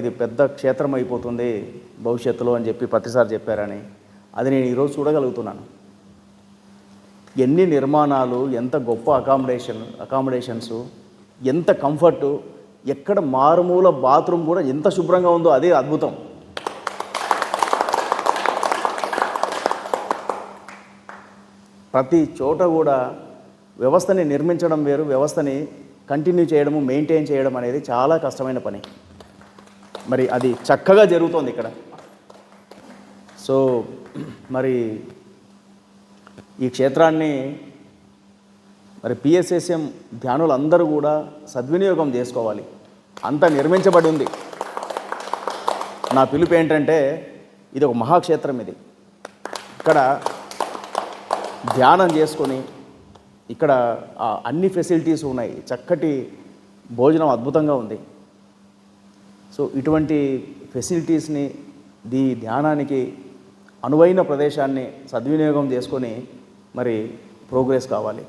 ఇది పెద్ద క్షేత్రం అయిపోతుంది భవిష్యత్తులో అని చెప్పి ప్రతిసారి చెప్పారని అది నేను ఈరోజు చూడగలుగుతున్నాను. ఎన్ని నిర్మాణాలు ఎంత గొప్ప అకామిడేషన్ అకామిడేషన్స్ ఎంత కంఫర్టు ఎక్కడ మారుమూల బాత్రూమ్ కూడా ఎంత శుభ్రంగా ఉందో అదే అద్భుతం. ప్రతి చోట కూడా వ్యవస్థని నిర్మించడం వేరు వ్యవస్థని కంటిన్యూ చేయడము మెయింటైన్ చేయడం అనేది చాలా కష్టమైన పని. మరి అది చక్కగా జరుగుతోంది ఇక్కడ. సో మరి ఈ క్షేత్రాన్ని మరి పిఎస్ఎస్ఎం ధ్యానులందరూ కూడా సద్వినియోగం చేసుకోవాలి. అంత నిర్మించబడి ఉంది. నా పిలుపు ఏంటంటే ఇది ఒక మహాక్షేత్రం ఇది. ఇక్కడ ధ్యానం చేసుకొని ఇక్కడ అన్ని ఫెసిలిటీస్ ఉన్నాయి. చక్కటి భోజనం అద్భుతంగా ఉంది. సో ఇటువంటి ఫెసిలిటీస్ని దీ ధ్యానానికి అనువైన ప్రదేశాన్ని సద్వినియోగం చేసుకొని మరి ప్రోగ్రెస్ కావాలి.